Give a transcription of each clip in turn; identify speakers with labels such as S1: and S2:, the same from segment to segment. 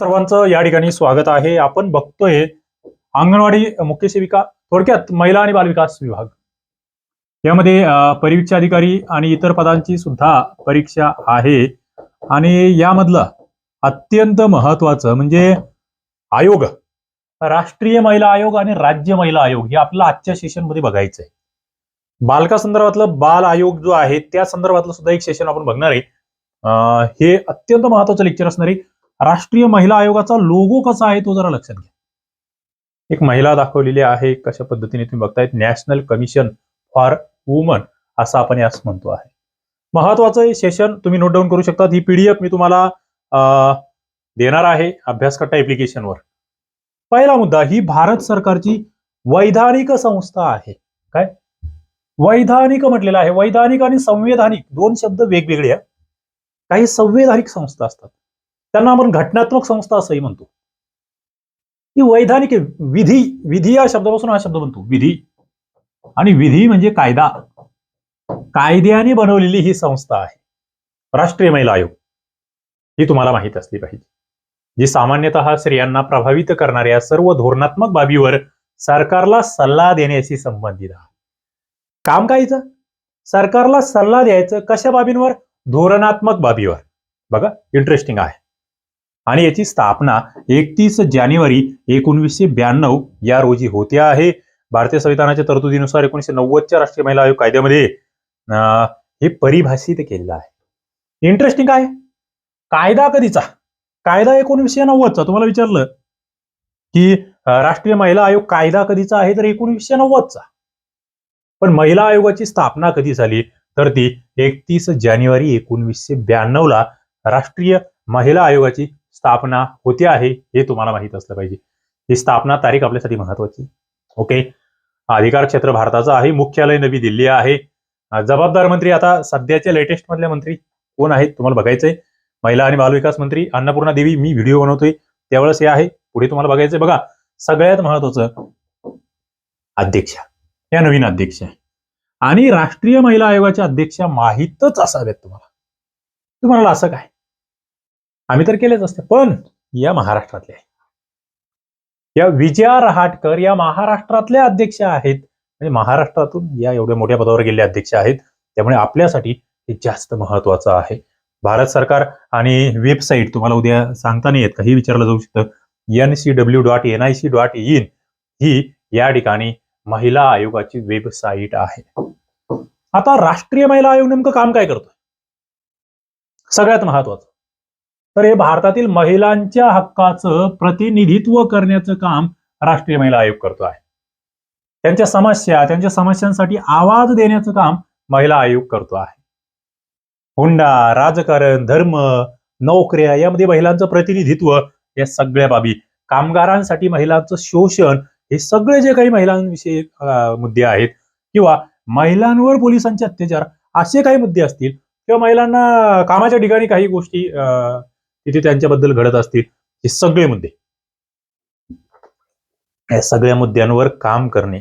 S1: सर्वांचं या ठिकाणी स्वागत आहे. आपण बघतोय अंगणवाडी मुख्य सेविका थोडक्यात महिला आणि बालविकास विभाग. यामध्ये परीक्षा अधिकारी आणि इतर पदांची सुद्धा परीक्षा आहे. आणि यामधलं अत्यंत महत्वाचं म्हणजे आयोग. राष्ट्रीय महिला आयोग आणि राज्य महिला आयोग हे आपलं आजच्या सेशनमध्ये बघायचं आहे बालका संदर्भातलं बाल आयोग जो आहे त्या संदर्भातलं सुद्धा एक सेशन आपण बघणार आहे. हे अत्यंत महत्वाचं लेक्चर असणार आहे. राष्ट्रीय महिला आयोगाचा लोगो कसा आहे तो जरा लक्षात घ्या. एक महिला दाखवलेली आहे कशा पद्धतीने तुम्ही बघतायत. नॅशनल कमिशन फॉर वुमन असं आपण यास म्हणतो आहे. महत्वाचं हे सेशन तुम्ही नोट डाऊन करू शकता ही पीडीएफ मी तुम्हाला अं, देणार आहे अभ्यासकट्टा एप्लिकेशनवर पहिला मुद्दा ही भारत सरकारची वैधानिक संस्था आहे. काय? वैधानिक म्हटलेलं आहे. वैधानिक आणि संवैधानिक दोन शब्द वेगवेगळे आहे काही संवैधानिक संस्था असतात. त्यांना आपण घटनात्मक संस्था असंही म्हणतो. ही वैधानिक विधी विधी या शब्दापासून हा शब्द बनतो विधी. आणि विधी म्हणजे कायदा. कायद्याने बनवलेली ही संस्था आहे. राष्ट्रीय महिला आयोग. ही तुम्हाला माहीत असली पाहिजे. जी सामान्यतः स्त्रियांना प्रभावित करणाऱ्या सर्व धोरणात्मक बाबीवर सरकारला सल्ला देण्याशी संबंधित आहे. काम कायचं सरकारला सल्ला द्यायचं कशा बाबींवर? धोरणात्मक बाबीवर. बघा इंटरेस्टिंग आहे. आणि याची स्थापना एकतीस जानेवारी एकोणीसशे ब्याण्णव या रोजी होते आहे. भारतीय संविधानाच्या तरतुदीनुसार एकोणीसशे नव्वदच्या राष्ट्रीय महिला आयोग कायद्यामध्ये अं, हे परिभाषित केलेलं आहे. इंटरेस्टिंग आहे कायदा कधीचा? कायदा एकोणीसशे नव्वदचा. तुम्हाला विचारलं की राष्ट्रीय महिला आयोग कायदा कधीचा आहे तर एकोणीसशे नव्वदचा. पण महिला आयोगाची स्थापना कधी झाली तर ती एकतीस जानेवारी एकोणीसशे ब्याण्णवला राष्ट्रीय महिला आयोगाची स्थापना होते आहे हे तुम्हाला माहीत असलं पाहिजे. ही स्थापना तारीख आपल्यासाठी महत्वाची. ओके? अधिकार क्षेत्र भारताचं आहे. मुख्यालय नवी दिल्ली आहे. जबाबदार मंत्री आता सध्याच्या लेटेस्ट मधल्या मंत्री कोण आहेत तुम्हाला बघायचंय. महिला आणि बालविकास मंत्री अन्नपूर्णा देवी मी व्हिडिओ बनवतोय. त्यावेळेस हे आहे. पुढे तुम्हाला बघायचंय. बघा सगळ्यात महत्वाचं अध्यक्ष. या नवीन अध्यक्ष. आहे आणि राष्ट्रीय महिला आयोगाच्या अध्यक्षा माहीतच असाव्यात तुम्हाला. तुम्हाला असं काय? आम्ही तर केलेच असते. पण या महाराष्ट्रातले आहे. या विजया रहाटकर या महाराष्ट्रातल्या अध्यक्ष आहेत. म्हणजे महाराष्ट्रातून या एवढ्या मोठ्या पदावर गेलेल्या अध्यक्ष आहेत. त्यामुळे आपल्यासाठी हे जास्त महत्वाचं आहे. भारत सरकार आणि वेबसाईट तुम्हाला उद्या सांगता नाही येत काही विचारलं जाऊ शकतं. N C W dot N I C dot in ही या ठिकाणी महिला आयोगाची वेबसाईट आहे. आता राष्ट्रीय महिला आयोग नेमकं काम काय करतोय? सगळ्यात महत्वाचं तर हे भारतातील महिलांच्या हक्काचं प्रतिनिधित्व करण्याचं काम राष्ट्रीय महिला आयोग करतो आहे. त्यांच्या समस्या त्यांच्या समस्यांसाठी आवाज देण्याचं काम महिला आयोग करतो आहे. हुंडा राजकारण धर्म नोकऱ्या यामध्ये महिलांचं प्रतिनिधित्व या सगळ्या बाबी कामगारांसाठी महिलांचं शोषण हे सगळे जे काही महिलांविषयी मुद्दे आहेत किंवा महिलांवर पोलिसांचे अत्याचार असे काही मुद्दे असतील किंवा महिलांना कामाच्या ठिकाणी काही गोष्टी अं, तिथे त्यांच्याबद्दल घडत असतील हे सगळे मुद्दे. या सगळ्या मुद्द्यांवर काम करणे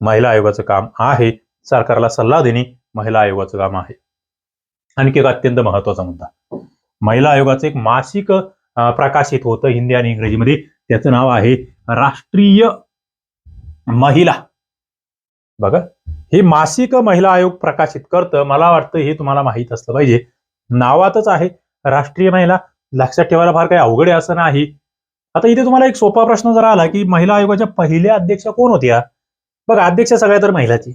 S1: महिला आयोगाचं काम आहे. सरकारला सल्ला देणे महिला आयोगाचं काम आहे. आणखी एक अत्यंत महत्त्वाचा मुद्दा. महिला आयोगाचं एक मासिक प्रकाशित होतं हिंदी आणि इंग्रजीमध्ये. त्याचं नाव आहे राष्ट्रीय महिला. बघा हे मासिक महिला आयोग प्रकाशित करतं. मला वाटतं हे तुम्हाला माहीत असलं पाहिजे. नावातच आहे राष्ट्रीय महिला. लक्षात ठेवायला फार काही अवघड आहे असं नाही. आता इथे तुम्हाला एक सोपा प्रश्न जर आला की महिला आयोगाच्या पहिल्या अध्यक्षा कोण होत्या? बघा अध्यक्ष सगळ्या तर महिलाची.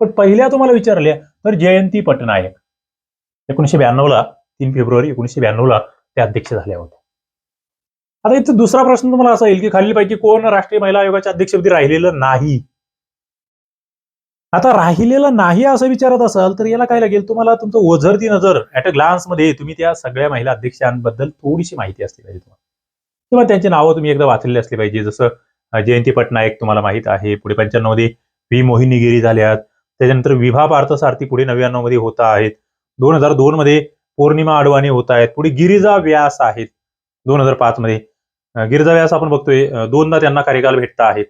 S1: पण पहिल्या तुम्हाला विचारल्या तर जयंती पटनायक. एकोणीशे ब्याण्णवला तीन फेब्रुवारी एकोणीशे ब्याण्णवला त्या अध्यक्ष झाल्या होत्या. आता इथं दुसरा प्रश्न तुम्हाला असा येईल की खालीलपैकी कोण राष्ट्रीय महिला आयोगाच्या अध्यक्षपदी राहिलेलं नाही? आता राहिलेलं नाही असं विचारत असाल तर याला काय लागेल? तुम्हाला तुमचं ओझरती नजर ऍट अ ग्लान्समध्ये तुम्ही त्या सगळ्या महिला अध्यक्षांबद्दल थोडीशी माहिती असली पाहिजे तुम्हाला. किंवा त्यांची नावं तुम्ही एकदा वाचलेली असली पाहिजे. जसं जयंती पटनायक तुम्हाला माहीत आहे. पुढे पंच्याण्णवमध्ये व्ही. मोहिनीगिरी झाल्यात. त्याच्यानंतर विभा पार्थसारथी पुढे नव्याण्णवमध्ये होत आहेत. दोन हजार दोन मध्ये पौर्णिमा अडवाणी होत आहेत. पुढे गिरिजा व्यास आहेत. दोन हजार पाच मध्ये गिरिजा व्यास आपण बघतोय. दोनदा त्यांना कार्यकाल भेटता आहेत.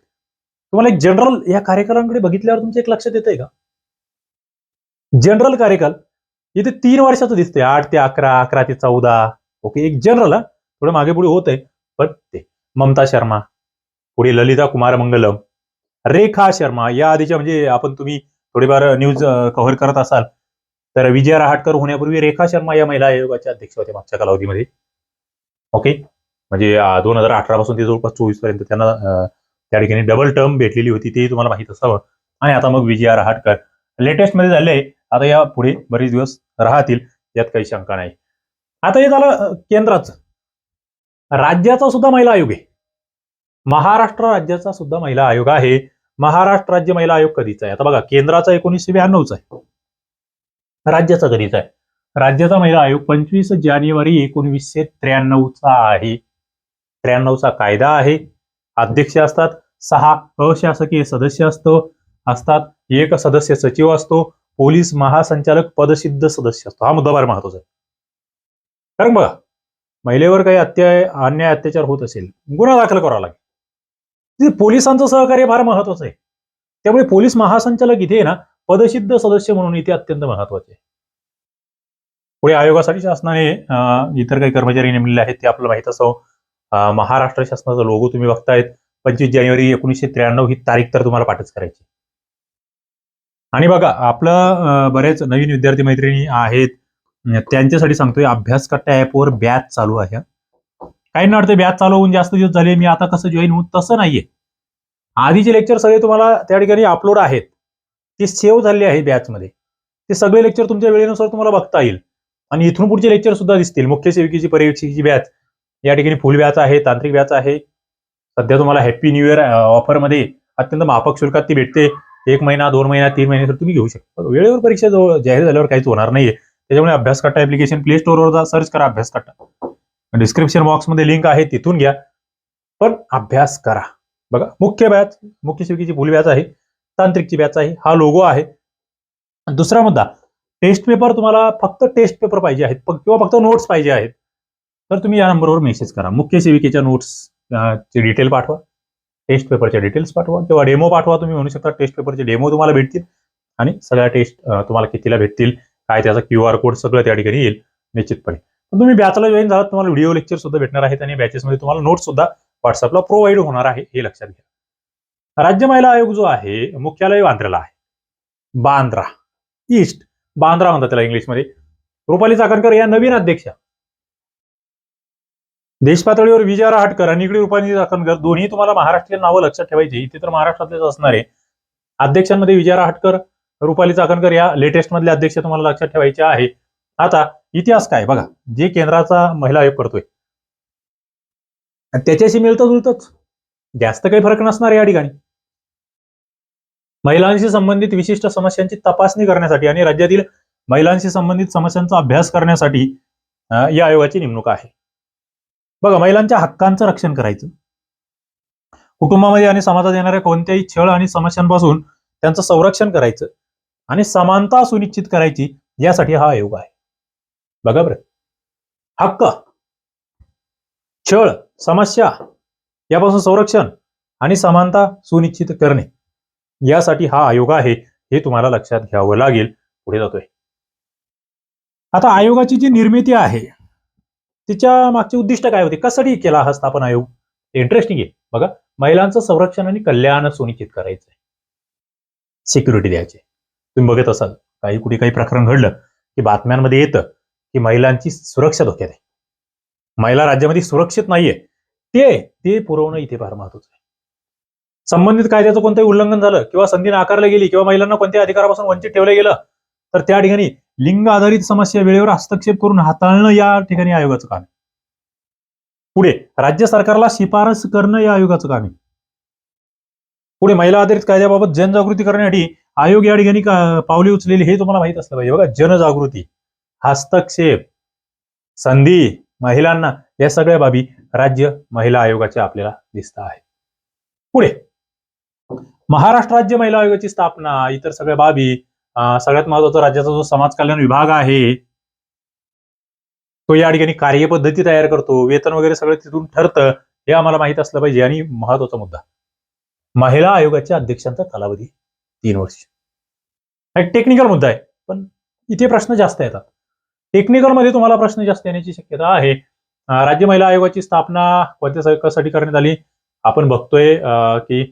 S1: तुम्हाला एक जनरल या कार्यकालांकडे बघितल्यावर तुमचं एक लक्षात येतंय का? जनरल कार्यकाल इथे तीन वर्षाचं दिसतंय. आठ ते अकरा अकरा ते चौदा. ओके एक जनरल थोडं मागे पुढे होत आहे पण ते ममता शर्मा पुढे ललिता कुमार मंगलम रेखा शर्मा या आधीच्या म्हणजे आपण तुम्ही थोडीफार न्यूज कव्हर करत असाल तर विजया रहाटकर होण्यापूर्वी रेखा शर्मा या महिला आयोगाच्या अध्यक्ष होत्या मागच्या कालावधीमध्ये. ओके म्हणजे दोन हजार अठरा पासून ते जवळपास चोवीसपर्यंत त्यांना त्या ठिकाणी डबल टर्म भेटलेली होती ते तुम्हाला माहीत असावं. आणि आता मग विजया रहाटकर. लेटेस्टमध्ये झाले आता या पुढे बरेच दिवस राहतील यात काही शंका नाही. आता हे झालं केंद्राचं. राज्याचा सुद्धा महिला आयोग आहे. महाराष्ट्र राज्याचा सुद्धा महिला आयोग आहे. महाराष्ट्र राज्य महिला आयोग कधीचा आहे? आता बघा केंद्राचा एकोणीसशे ब्याण्णवचा आहे. राज्याचा कधीचा आहे? राज्याचा महिला आयोग पंचवीस जानेवारी एकोणवीसशे त्र्याण्णवचा आहे. त्र्याण्णवचा कायदा आहे. अध्यक्ष असतात सहा अशासकीय सदस्य असतो असतात एक सदस्य सचिव असतो पोलीस महासंचालक पदसिद्ध सदस्य असतो. हा मुद्दा फार महत्त्वाचा आहे. कारण बघा महिलेवर काही अत्याय अन्याय अत्याचार होत असेल गुन्हा दाखल करावा लागेल. तिथे पोलिसांचं सहकार्य फार महत्वाचं आहे. त्यामुळे पोलीस महासंचालक इथे ना पदसिद्ध सदस्य म्हणून इथे अत्यंत महत्त्वाचे आहे. पुढे आयोगासाठी शासनाने इतर काही कर्मचारी नेमलेले आहेत ते आपल्याला माहीत असो महाराष्ट्र शासनाचा लोगो तुम्ही बघतायत. पंचवीस जानेवारी एकोणीसशे त्र्याण्णव ही तारीख तर तुम्हाला पाठच करायची. आणि बघा आपलं बरेच नवीन विद्यार्थी मैत्रिणी आहेत. त्यांच्यासाठी सांगतोय अभ्यास कट्टा ऍपवर बॅच चालू आहे. काही वाटतं बॅच चालू होऊन जास्त दिवस झाले मी आता कसं जॉईन होऊ तसं नाहीये. आधीचे लेक्चर सगळे तुम्हाला त्या ठिकाणी अपलोड आहेत. ते सेव्ह झाले आहे बॅचमध्ये ते सगळे लेक्चर तुमच्या वेळेनुसार तुम्हाला बघता येईल. आणि इथून पुढचे लेक्चर सुद्धा दिसतील. मुख्य सेविकेची परीक्षेची बॅच या ठिकाणी फुल बॅच आहे तांत्रिक बॅच आहे. सध्या तुम्हाला हॅपी न्यू इयर ऑफरमध्ये अत्यंत माफक शुल्कात ती भेटते. एक महिना दोन महिना तीन महिने तर तुम्ही घेऊ शकता. वेळेवर परीक्षा जवळ जाहीर झाल्यावर काहीच होणार नाहीये. त्याच्यामुळे अभ्यास करता ऍप्लिकेशन प्ले स्टोअरवर जा सर्च करा अभ्यास कट्टा. डिस्क्रिप्शन बॉक्समध्ये लिंक आहे तिथून घ्या. पण अभ्यास करा. बघा मुख्य बॅच मुख्य शिवकीची फुल बॅच आहे तांत्रिकची बॅच आहे हा लोगो आहे. दुसरा मुद्दा टेस्ट पेपर तुम्हाला फक्त टेस्ट पेपर पाहिजे आहेत किंवा फक्त नोट्स पाहिजे आहेत. तर तुम्ही या नंबरवर मेसेज करा. मुख्य सेविकेच्या नोट्स चे डिटेल पाठवा. टेस्ट पेपरचे डिटेल्स पाठवा. किंवा डेमो पाठवा तुम्ही म्हणू शकता टेस्ट पेपरचे डेमो तुम्हाला भेटतील. आणि सगळ्या टेस्ट तुम्हाला कितीला भेटतील काय त्याचा क्यू आर कोड सगळं त्या ठिकाणी येईल निश्चितपणे. पण तुम्ही बॅचला जॉईन झाला तुम्हाला व्हिडिओ लेक्चर सुद्धा भेटणार आहेत आणि बॅचेसमध्ये तुम्हाला नोट्स सुद्धा व्हॉट्सअपला प्रोव्हाइड होणार आहे हे लक्षात घ्या. राज्य महिला आयोग जो आहे मुख्यालय बांद्र्याला आहे. बांद्रा ईस्ट. बांद्रा म्हणतात त्याला इंग्लिशमध्ये. रुपाली चाकणकर या नवीन अध्यक्षा. देश पातळीवर रहाटकर आणि इकडे रुपाली चाकणकर दोन्ही तुम्हाला महाराष्ट्रीयन नावं लक्षात ठेवायची इथे तर महाराष्ट्रातलेच असणार आहे. अध्यक्षांमध्ये विजया रहाटकर रुपाली चाकणकर या लेटेस्ट मधले अध्यक्ष तुम्हाला लक्षात ठेवायचे आहे. आता इतिहास काय? बघा जे केंद्राचा महिला आयोग करतोय. त्याच्याशी मिळतं जुळतच जास्त काही फरक नसणार या ठिकाणी. महिलांशी संबंधित विशिष्ट समस्यांची तपासणी करण्यासाठी आणि राज्यातील महिलांशी संबंधित समस्यांचा अभ्यास करण्यासाठी या आयोगाची नेमणूक आहे. बघा महिलांच्या हक्कांचं रक्षण करायचं. कुटुंबामध्ये आणि समाजात येणाऱ्या कोणत्याही छळ आणि समस्यांपासून त्यांचं संरक्षण करायचं आणि समानता सुनिश्चित करायची यासाठी हा आयोग आहे. बघा बरं. हक्क छळ समस्या यापासून संरक्षण आणि समानता सुनिश्चित करणे यासाठी हा आयोग आहे हे तुम्हाला लक्षात घ्यावं लागेल. पुढे जातोय. आता आयोगाची जी निर्मिती आहे तिच्या मागची उद्दिष्ट काय होते? कसाठी केला हा स्थापन आयोग? इंटरेस्टिंग आहे. बघा महिलांचं संरक्षण आणि कल्याण सुनिश्चित करायचंय. सिक्युरिटी द्यायची. तुम्ही बघत असाल काही कुठे काही प्रकरण घडलं की बातम्यांमध्ये येतं की महिलांची सुरक्षा धोक्यात आहे. महिला राज्यामध्ये सुरक्षित नाहीये. ते ते पुरवणं इथे फार महत्वाचं आहे. संबंधित कायद्याचं कोणतंही उल्लंघन झालं किंवा संधी नाकारली गेली किंवा महिलांना कोणत्या अधिकारापासून वंचित ठेवलं गेलं तर त्या ठिकाणी लिंग आधारित समस्या वेळेवर हस्तक्षेप करून हाताळणं या ठिकाणी आयोगाचं काम आहे. पुढे राज्य सरकारला शिफारस करणं या आयोगाचं काम आहे. पुढे महिला आधारित कायद्याबाबत जनजागृती करण्यासाठी आयोग या ठिकाणी पावले उचलेली हे तुम्हाला माहीत असलं पाहिजे. बघा जनजागृती हस्तक्षेप संधी महिलांना या सगळ्या बाबी राज्य महिला आयोगाच्या आपल्याला दिसत आहे पुढे महाराष्ट्र राज्य महिला आयोगाची स्थापना इतर सगळ्या बाबी सगळ्यात महत्त्वाचा राज्याचा जो समाज कल्याण विभाग आहे तो या ठिकाणी कार्यपद्धती तयार करतो वेतन वगैरे सगळं तिथून ठरतं हे आम्हाला माहीत असलं पाहिजे. आणि महत्त्वाचा मुद्दा महिला आयोगाच्या अध्यक्षांचा कालावधी तीन वर्ष. एक टेक्निकल मुद्दा आहे पण इथे प्रश्न जास्त येतात. टेक्निकलमध्ये तुम्हाला प्रश्न जास्त येण्याची शक्यता आहे. राज्य महिला आयोगाची स्थापना कोणत्या स- करण्यात आली? आपण बघतोय अं, की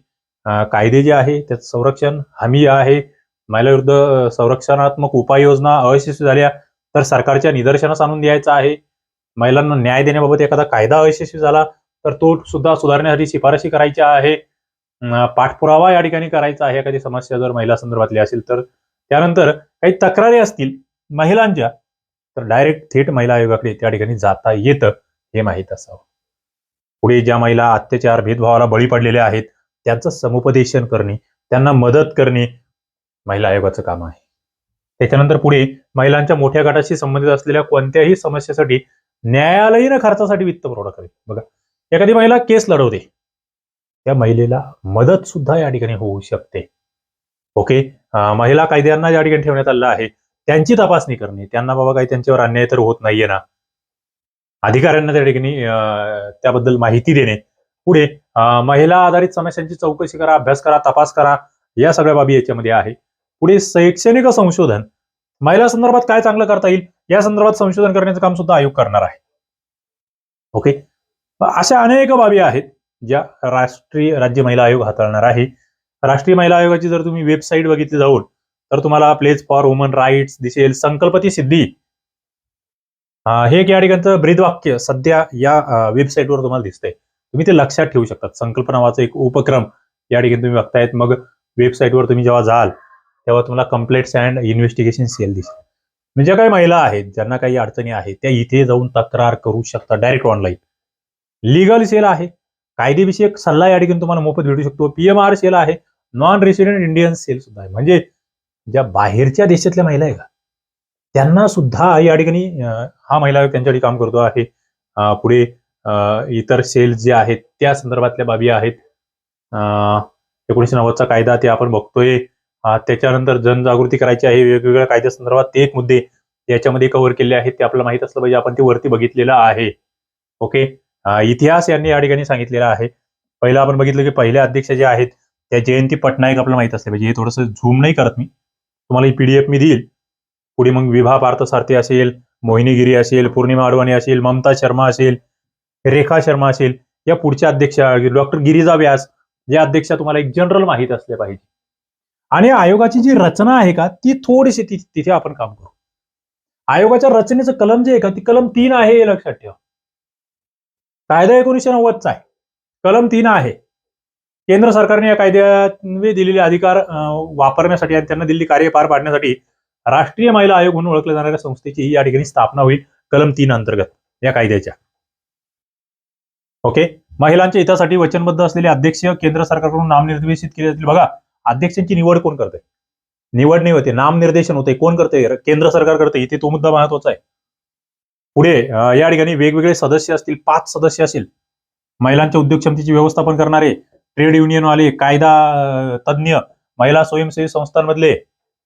S1: कायदे जे आहे त्याचं संरक्षण हमी आहे. महिलाविरुद्ध संरक्षणात्मक उपाययोजना अयशस्वी झाल्या तर सरकारच्या निदर्शनास आणून द्यायचा आहे. महिलांना न्याय देण्याबाबत एखादा कायदा अयशस्वी झाला तर तो सुद्धा सुधारण्यासाठी शिफारशी करायची आहे. पाठपुरावा या ठिकाणी करायचा आहे. एखादी समस्या जर महिला संदर्भातली असेल तर. त्यानंतर काही तक्रारी असतील महिलांच्या तर डायरेक्ट थेट महिला आयोगाकडे त्या ठिकाणी जाता येतं हे माहीत असावं. पुढे ज्या महिला अत्याचार भेदभावाला बळी पडलेल्या आहेत त्यांचं समुपदेशन करणे त्यांना मदत करणे महिला आयोगाचं काम आहे. त्याच्यानंतर पुढे महिलांच्या मोठ्या गटाशी संबंधित असलेल्या कोणत्याही समस्येसाठी न्यायालयीन खर्चासाठी वित्त पुरवठा करेल. बघा एखादी महिला केस लढवते. त्या महिलेला मदत सुद्धा या ठिकाणी होऊ शकते. ओके? महिला कायद्यांना या ठिकाणी ठेवण्यात आलं आहे त्यांची तपासणी करणे. त्यांना बाबा काही त्यांच्यावर अन्याय तर होत नाहीये ना. अधिकाऱ्यांना त्या ठिकाणी त्याबद्दल माहिती देणे. पुढे महिला आधारित समस्यांची चौकशी करा अभ्यास करा तपास करा. या सगळ्या बाबी याच्यामध्ये आहे. पुढे शैक्षणिक संशोधन महिला संदर्भात काय चांगलं करता येईल? या संदर्भात संशोधन करण्याचं काम सुद्धा आयोग करणार आहे. ओके अशा अनेक बाबी आहेत ज्या राष्ट्रीय राज्य महिला आयोग हाताळणार आहे. राष्ट्रीय महिला आयोगाची जर तुम्ही वेबसाईट बघितली जाऊन तर तुम्हाला प्लेस फॉर वुमन राईट्स दिसेल संकल्पती सिद्धी. हे एक या ठिकाणचं ब्रीदवाक्य सध्या या वेबसाईटवर तुम्हाला दिसतंय. तुम्ही ते लक्षात ठेवू शकतात. संकल्प नावाचा एक उपक्रम या ठिकाणी तुम्ही बघतायत. मग वेबसाईटवर तुम्ही जेव्हा जाल तेव्हा तुम्हाला कम्प्लेट्स अँड इन्व्हेस्टिगेशन सेल दिसेल म्हणजे ज्या काही महिला आहेत ज्यांना काही अडचणी आहेत त्या इथे जाऊन तक्रार करू शकतात डायरेक्ट ऑनलाईन लिगल सेल आहे. कायदेविषयक सल्ला या ठिकाणी तुम्हाला मोफत भेटू शकतो. पीएमआर सेल आहे. नॉन रेसिडेंट इंडियन सेल सुद्धा आहे. म्हणजे ज्या बाहेरच्या देशातल्या महिला आहे का? त्यांना सुद्धा या ठिकाणी हा महिला त्यांच्यासाठी काम करतो आहे. पुढे इतर सेल जे आहेत त्या संदर्भातल्या बाबी आहेत. एकोणीशे एकोणीसशे नव्वदचा कायदा ते आपण बघतोय. त्याच्यानंतर जनजागृती करायची आहे वेगवेगळ्या कायद्या संदर्भात ते एक मुद्दे याच्यामध्ये कव्हर केले आहेत ते आपल्याला माहीत असलं पाहिजे आपण ते वरती बघितलेलं आहे. ओके इतिहास यांनी या ठिकाणी सांगितलेला आहे. पहिला आपण बघितलं की पहिल्या अध्यक्ष जे आहेत त्या जयंती पटनायक आपल्याला माहीत असले पाहिजे. हे थोडंसं झूम नाही करत मी. तुम्हाला ही पीडीएफ मी देईल. पुढे मग विभा पार्थसारथी असेल मोहिनीगिरी असेल पौर्णिमा अडवाणी असेल ममता शर्मा असेल रेखा शर्मा असेल या पुढच्या अध्यक्ष डॉक्टर गिरिजा व्यास या अध्यक्ष तुम्हाला एक जनरल माहीत असले पाहिजे. आणि आयोगाची जी रचना आहे का ती थोडीशी तिथे आपण काम करू. आयोगाच्या रचनेचं कलम जे आहे का ती कलम तीन आहे हे लक्षात ठेवा. कायदा एकोणीसशे नव्वदचा आहे. कलम तीन आहे. केंद्र सरकारने या कायद्याने दिलेले अधिकार वापरण्यासाठी आणि त्यांना दिलेली कार्य पार पाडण्यासाठी राष्ट्रीय महिला आयोग म्हणून ओळखल्या जाणाऱ्या संस्थेची ही या ठिकाणी स्थापना होईल कलम तीन अंतर्गत या कायद्याच्या. ओके? महिलांच्या हितासाठी वचनबद्ध असलेले अध्यक्ष केंद्र सरकारकडून नामनिर्देशित केले जातील. बघा अध्यक्षांची निवड कोण करते निवड नाही होते नामनिर्देशन होते कोण करते केंद्र सरकार करते इथे तो मुद्दा महत्त्वाचा आहे. पुढे या ठिकाणी वेगवेगळे सदस्य असतील पाच सदस्य असतील महिलांच्या उद्योग क्षमतेचे व्यवस्थापन करणारे ट्रेड युनियन वाले कायदा तज्ज्ञ महिला स्वयंसेवी संस्थांमधले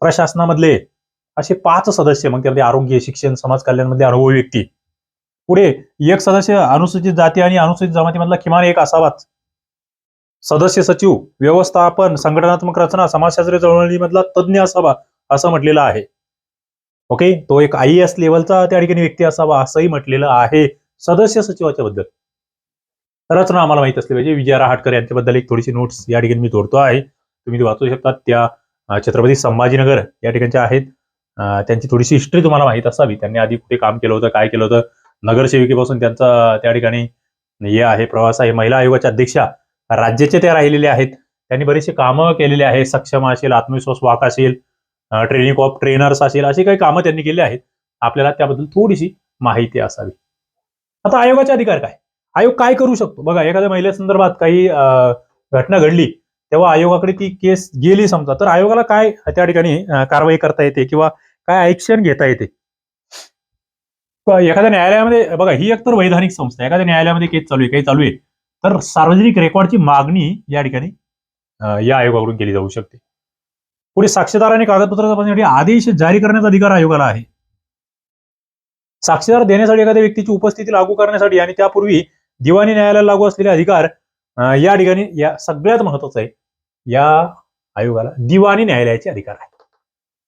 S1: प्रशासनामधले असे पाच सदस्य मग त्यामध्ये आरोग्य शिक्षण समाज कल्याणमधले अनुभवी व्यक्ती. पुढे एक सदस्य अनुसूचित जाती आणि अनुसूचित जमातीमधला किमान एक असावाच. सदस्य सचिव व्यवस्थापन संघटनात्मक रचना समाजशास्त्रीय चळवळीमधला तज्ज्ञ असावा असं म्हटलेलं आहे. ओके तो एक आय एस लेवलचा त्या ठिकाणी व्यक्ती असावा असंही म्हटलेलं आहे सदस्य सचिवाच्या बद्दल. रचना आम्हाला माहीत असली पाहिजे. विजया रहाटकर यांच्याबद्दल एक थोडीशी नोट्स या ठिकाणी मी तोडतो आहे. तुम्ही ती वाचू शकता त्या छत्रपती संभाजीनगर या ठिकाणच्या आहेत. त्यांची थोडीशी हिस्ट्री तुम्हाला माहीत असावी. त्यांनी आधी कुठे काम केलं होतं काय केलं होतं. नगरसेविकेपासून त्यांचा त्या ठिकाणी हे आहे. प्रवास आहे. महिला आयोगाच्या अध्यक्षा राज्याचे त्या राहिलेले आहेत. त्यांनी बरीचशी कामं केलेली आहेत. सक्षम असेल आत्मविश्वास वाक असेल ट्रेनिंग ऑफ ट्रेनर्स असेल अशी काही कामं त्यांनी केली आहेत. आपल्याला त्याबद्दल थोडीशी माहिती असावी. आता आयोगाचे अधिकार काय? आयोग काय करू शकतो? बघा एखाद्या महिलेसंदर्भात काही अं, घटना घडली तेव्हा आयोगाकडे ती केस गेली समजा तर आयोगाला काय त्या ठिकाणी कारवाई करता येते किंवा काय ऍक्शन घेता येते? एखाद्या न्यायालयामध्ये बघा ही एक तर वैधानिक संस्था एखाद्या न्यायालयामध्ये केस चालू आहे काही चालू आहे. तर सार्वजनिक रेकॉर्डची मागणी या ठिकाणी या आयोगाकडून केली जाऊ शकते. पुढे साक्षीदार आणि कागदपत्र तपासण्यासाठी आदेश जारी करण्याचा अधिकार आयोगाला आहे. साक्षीदार देण्यासाठी एखाद्या व्यक्तीची उपस्थिती लागू करण्यासाठी आणि त्यापूर्वी दिवाणी न्यायालयाला लागू असलेले अधिकार या ठिकाणी या सगळ्यात महत्वाचं आहे. या आयोगाला दिवाणी न्यायालयाचे अधिकार आहे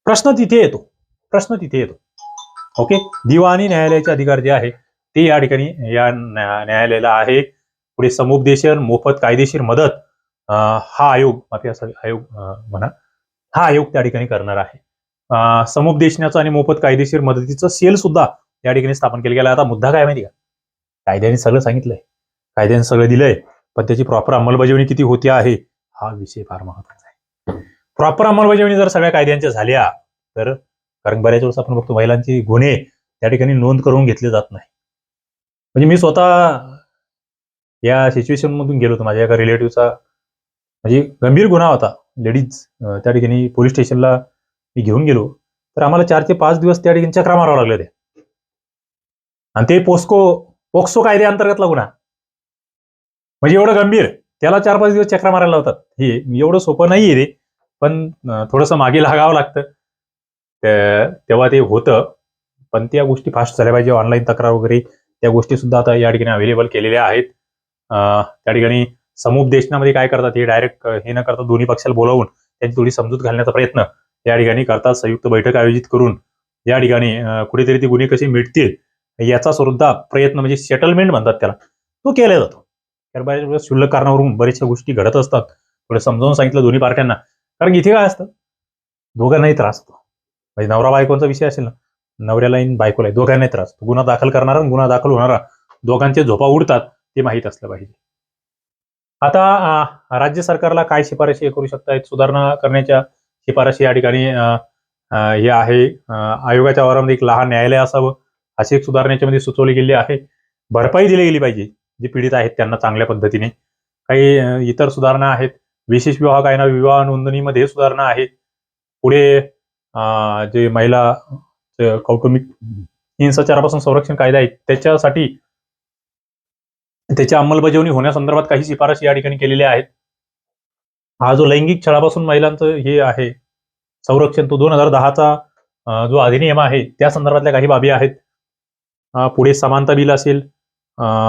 S1: प्रश्न तिथे येतो. प्रश्न तिथे येतो. ओके? दिवाणी न्यायालयाचे अधिकार जे आहे ते या ठिकाणी या न्यायालयाला आहे. पुढे समुपदेशन मोफत कायदेशीर मदत हा आयोग माफी असा आयोग म्हणा हा आयोग त्या ठिकाणी करणार आहे. समुपदेशनाचं आणि मोफत कायदेशीर मदतीचं सेल सुद्धा त्या ठिकाणी स्थापन केलं गेलं. आता मुद्दा काय माहिती का? कायद्याने सगळं सांगितलंय. कायद्याने सगळं दिलंय. पण त्याची प्रॉपर अंमलबजावणी किती होती आहे हा विषय फार महत्त्वाचा आहे. प्रॉपर अंमलबजावणी जर सगळ्या कायद्यांच्या झाल्या तर कारण बऱ्याच वेळेस आपण बघतो महिलांची गुन्हे त्या ठिकाणी नोंद करून घेतले जात नाही. म्हणजे मी स्वतः या सिच्युएशन मधून गेलो होतो. माझ्या एका रिलेटिव्हचा म्हणजे गंभीर गुन्हा होता. लेडीज त्या ठिकाणी पोलीस स्टेशनला मी घेऊन गेलो. तर आम्हाला चार ते पाच दिवस त्या ठिकाणी चक्रा मारावं लागले ते आणि ते पोस्को पोक्सो कायद्याअंतर्गतला गुन्हा. म्हणजे एवढं गंभीर. त्याला चार पाच दिवस चक्रा मारायला लावतात. हे एवढं सोपं नाहीये ते पण थोडंसं मागे लागावं लागतं. तेव्हा ते होतं. पण त्या गोष्टी फास्ट झाल्या पाहिजे. ऑनलाईन तक्रार वगैरे त्या गोष्टी सुद्धा आता या ठिकाणी अवेलेबल केलेल्या आहेत. त्या ठिकाणी समुपदेशनामध्ये काय करतात हे डायरेक्ट हे न करता दोन्ही पक्षाला बोलावून त्यांची थोडी समजूत घालण्याचा प्रयत्न या ठिकाणी करतात संयुक्त बैठक आयोजित करून. या ठिकाणी कुठेतरी ते गुन्हे कसे मिटतील याचा सुद्धा प्रयत्न म्हणजे सेटलमेंट म्हणतात त्याला. तो केला जातो. कारण बऱ्याच वेळेस क्षुल्लक कारणावरून बऱ्याचशा गोष्टी घडत असतात. थोडं समजावून सांगितलं दोन्ही पार्ट्यांना. कारण इथे काय असतं दोघांनाही त्रास होतो. म्हणजे नवरा बायकोचा विषय असेल ना नवऱ्याला बायकोला दोघांनाही त्रास गुन्हा दाखल करणारा आणि गुन्हा दाखल होणारा दोघांचे झोपा उडतात. ते माहीत असलं पाहिजे. आता राज्य सरकारला काय शिफारशी करू शकतायत? सुधारणा करण्याच्या शिफारशी या ठिकाणी हे आहे. आयोगाच्या आवारामध्ये एक लहान न्यायालय असावं अशी एक सुधारणा याच्यामध्ये सुचवली गेली आहे. भरपाई दिली गेली पाहिजे जे पीडित आहेत त्यांना चांगल्या पद्धतीने. काही इतर सुधारणा आहेत. विशेष विवाह कायदा विवाह नोंदणीमध्ये सुधारणा आहे. पुढे जे महिला कौटुंबिक हिंसाचारापासून संरक्षण कायदा आहे त्याच्यासाठी त्याची अंमलबजावणी होण्यासंदर्भात काही शिफारशी या ठिकाणी केलेल्या आहेत. हा जो लैंगिक छळापासून महिलांचं हे आहे संरक्षण तो दोन हजार दहाचा जो अधिनियम आहे त्या संदर्भातल्या काही बाबी आहेत. पुढे समानता बिल असेल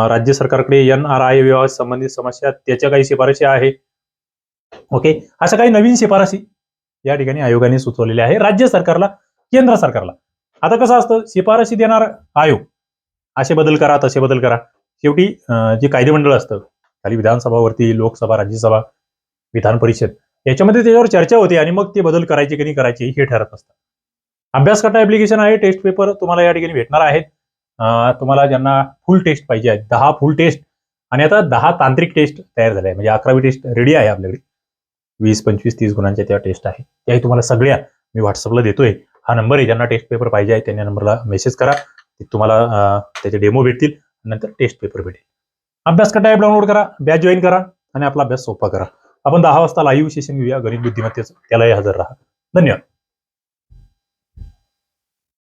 S1: राज्य सरकारकडे एन आर आय विवाह संबंधित समस्या त्याच्या काही शिफारशी आहे. ओके? अशा काही नवीन शिफारशी या ठिकाणी आयोगाने सुचवलेल्या आहे राज्य सरकारला केंद्र सरकारला. आता कसं असतं शिफारशी देणार आयोग. असे बदल करा तसे बदल करा. शेवटी जे कायदेमंडळ असतं खाली विधानसभावरती लोकसभा राज्यसभा विधान परिषद याच्यामध्ये त्याच्यावर चर्चा होते आणि मग ते बदल करायचे की नाही करायचे हे ठरत असतं. अभ्यासकर्ता ऍप्लिकेशन आहे टेस्ट पेपर तुम्हाला या ठिकाणी भेटणार आहेत. तुम्हाला ज्यांना फुल टेस्ट पाहिजे आहेत दहा फुल टेस्ट आणि आता दहा तांत्रिक टेस्ट तयार झाल्या आहे म्हणजे अकरावी टेस्ट रेडी आहे आपल्याकडे. वीस पंचवीस तीस गुणांच्या त्या टेस्ट आहे. त्याही तुम्हाला सगळ्या मी व्हॉट्सअपला देतोय. हा नंबर आहे. ज्यांना टेस्ट पेपर पाहिजे आहे त्यांनी नंबरला मेसेज करा. तुम्हाला त्याचे डेमो भेटतील. नंतर टेस्ट पेपर भेटेल. अभ्यास करता ॲप डाउनलोड करा बॅच जॉईन करा आणि आपला अभ्यास सोपा करा. आपण दहा वाजता लाईव्ह सेशन घेऊया गणित बुद्धिमत्तेचं. त्यालाही हजर राहा. धन्यवाद.